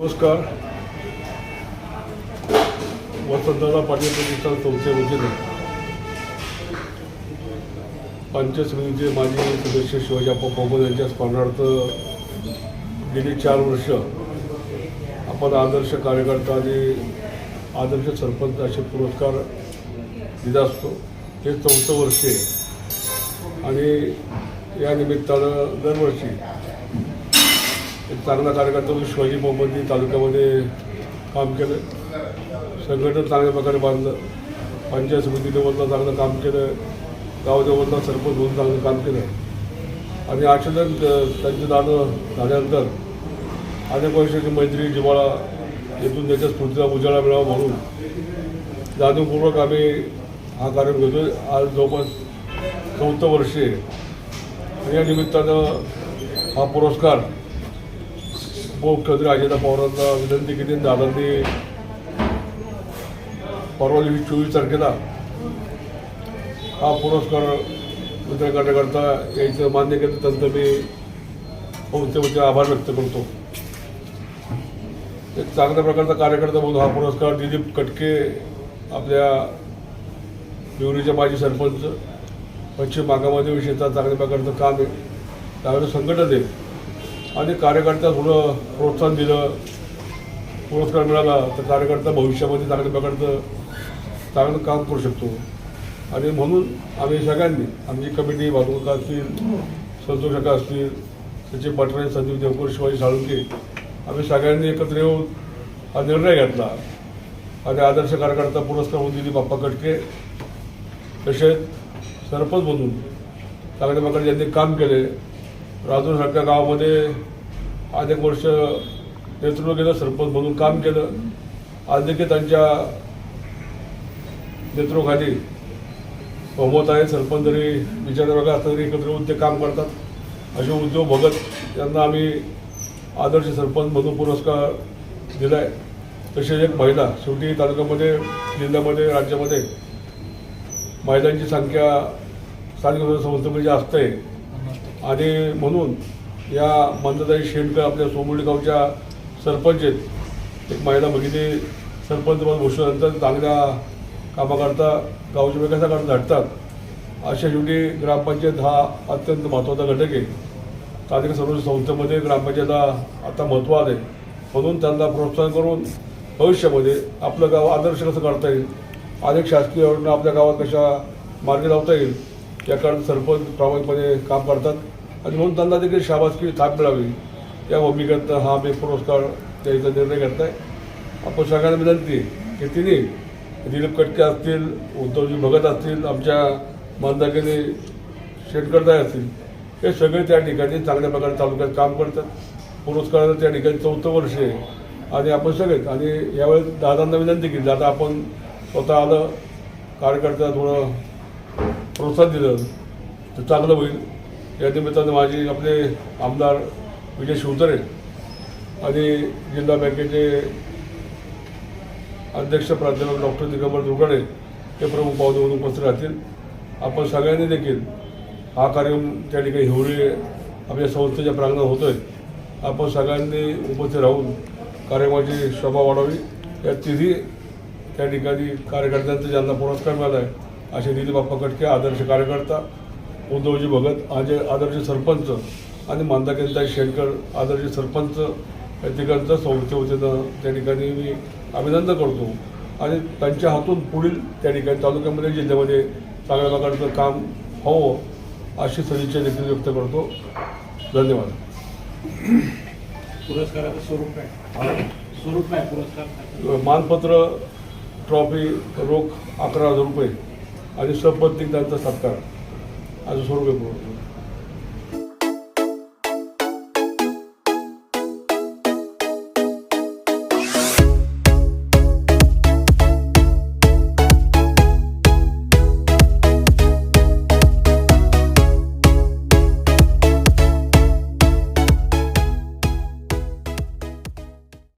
नमस्कार. वसंतदादा पाटील प्रतिष्ठान संस्थे वतीने पंचायत समितीचे माजी सदस्य शिवाजीप्पा पवन यांच्या स्मरणार्थ गेली चार वर्ष आपण आदर्श कार्यकर्ता आणि आदर्श सरपंच असे पुरस्कार दिला असतो. हे चौथं वर्ष आहे. आणि या निमित्तानं दरवर्षी एक चांगला कार्यकर्ता म्हणून शिवाजी मोहम्मदी तालुक्यामध्ये काम केलं. संघटन चांगल्या प्रकारे बांधलं. पंचायत समिती लेवलला चांगलं काम केलं. गाव लेवलला सरपंच म्हणून चांगलं काम केलं. आणि अचानक त्यांचे त्यांचं दादं झाल्यानंतर अनेक वर्षाची मैत्री जिवाळा येथून त्याच्या स्फूर्तीला उजाळा मिळावा म्हणून जाणीवपूर्वक आम्ही हा कार्यक्रम घेतोय. आज जवळपास चौथं वर्षे या निमित्तानं हा पुरस्कार हो, उपमुख्यमंत्री अजित पवारांना विनंती केली आणि दादांनी परवा दिवशी चोवीस तारखेला हा पुरस्कार वितरण करण्याकरता यायचं मान्य केलं त्यांचं मी संस्थेवरचे म्हणजे आभार व्यक्त करतो. एक चांगल्या प्रकारचा कार्यकर्ता म्हणून हा पुरस्कार दिलीप कटके आपल्या पिवरीचे माजी सरपंच पश्चिम भागामध्ये विशेषतः चांगल्या प्रकारचं काम आहे. चांगलं संघटन आहे. आणि कार्यकर्त्याला थोडं प्रोत्साहन दिलं पुरस्कार मिळाला तर कार्यकर्ता भविष्यामध्ये चांगल्या प्रकारचं चांगलं काम करू शकतो. आणि म्हणून आम्ही सगळ्यांनी आमची कमिटी भागवका असतील संतोष काका असतील सचिन पाटणे संदीप देवकर शिवाजी साळुंके आम्ही सगळ्यांनी एकत्र येऊन हा निर्णय घेतला. आणि आदर्श कार्यकर्ता पुरस्कार म्हणून दिली बाप्पा कटके. तसेच सरपंच म्हणून चांगल्या प्रकारे ज्यांनी काम केले राजूरसारख्या गावामध्ये अनेक वर्ष नेतृत्व केलं सरपंच म्हणून काम केलं. आज देखील त्यांच्या नेतृत्वाखाली बहुमत आहे. सरपंच जरी विचारवर्ग असतात तरी एकत्र येऊन ते काम करतात. असे उद्योग भगत यांना आम्ही आदर्श सरपंच म्हणून पुरस्कार दिला आहे तसेच एक महिला शेवटी तालुक्यामध्ये जिल्ह्यामध्ये राज्यामध्ये महिलांची संख्या स्थानिक संस्थेमध्ये जास्त आहे. आणि म्हणून या मंदताई शेंडकर आपल्या सोमुली गावच्या सरपंच आहेत. एक महिला भगिनी सरपंच पद घोषणानंतर चांगल्या कामाकरता गावच्या विकासाकरता झटतात अशा शेवटी ग्रामपंचायत हा अत्यंत महत्त्वाचा घटक आहे. स्थानिक सर्व संस्थेमध्ये ग्रामपंचायतला आता महत्त्व आलं आहे. म्हणून त्यांना प्रोत्साहन करून भविष्यामध्ये आपलं गाव आदर्श कसं करता येईल? अनेक शासकीय योजना आपल्या गावात कशा मार्गी लावता येईल? याकरता सरपंच प्रामाणिकपणे काम करतात. आणि म्हणून त्यांना देखील शाबासकी थाप मिळावी. या भूमिकेत हा मी पुरस्कार द्यायचा निर्णय घेतला आहे आपण सगळ्यांना विनंती की तिने दिलीप कटके असतील उद्धवजी भगत असतील आमच्या मंदाकिनी शेटकरदाय असतील हे सगळे त्या ठिकाणी चांगल्या प्रकारे तालुक्यात काम करतात. पुरस्काराचं त्या ठिकाणी चौथं वर्ष आहे. आणि आपण सगळेच आणि यावेळेस दादांना विनंती केली. दादा आपण स्वतः आलं कार्यकर्ता थोडं प्रोत्साहन दिलं तर चांगलं होईल. या निमित्तानं माझी आपले आमदार विजय शिवतरे आणि जिल्हा बँकेचे अध्यक्ष प्राध्यापक डॉक्टर दिगंबर दुर्गाडे हे प्रमुख पाहुणे म्हणून उपस्थित राहतील. आपण सगळ्यांनी देखील हा कार्यक्रम त्या ठिकाणी हिवरे आपल्या संस्थेच्या प्रांगणात आहे आपण सगळ्यांनी उपस्थित राहून कार्यक्रमाची शोभा वाढावी. या तिन्ही त्या ठिकाणी कार्यकर्त्यांचा ज्यांना पुरस्कार मिळाला आहे असे दिलीप बाप्पा कटके आदर्श कार्यकर्ता उद्धवजी भगत आज आदर्श सरपंच आणि मांदाकेंताई शेणकर आदर्श सरपंच या ठिकाणचं संस्थे वतीनं त्या ठिकाणी मी अभिनंदन करतो. आणि त्यांच्या हातून पुढील त्या ठिकाणी तालुक्यामध्ये जिल्ह्यामध्ये चांगल्या प्रकारचं काम व्हावं अशी सदिच्छा देखील व्यक्त करतो. धन्यवाद. पुरस्काराचं स्वरूप काय? स्वरूप काय पुरस्कार? मानपत्र ट्रॉफी रोख अकरा हजार रुपये. आणि सपत्नीक त्यांचा सत्कार. असं स्वरूप आहे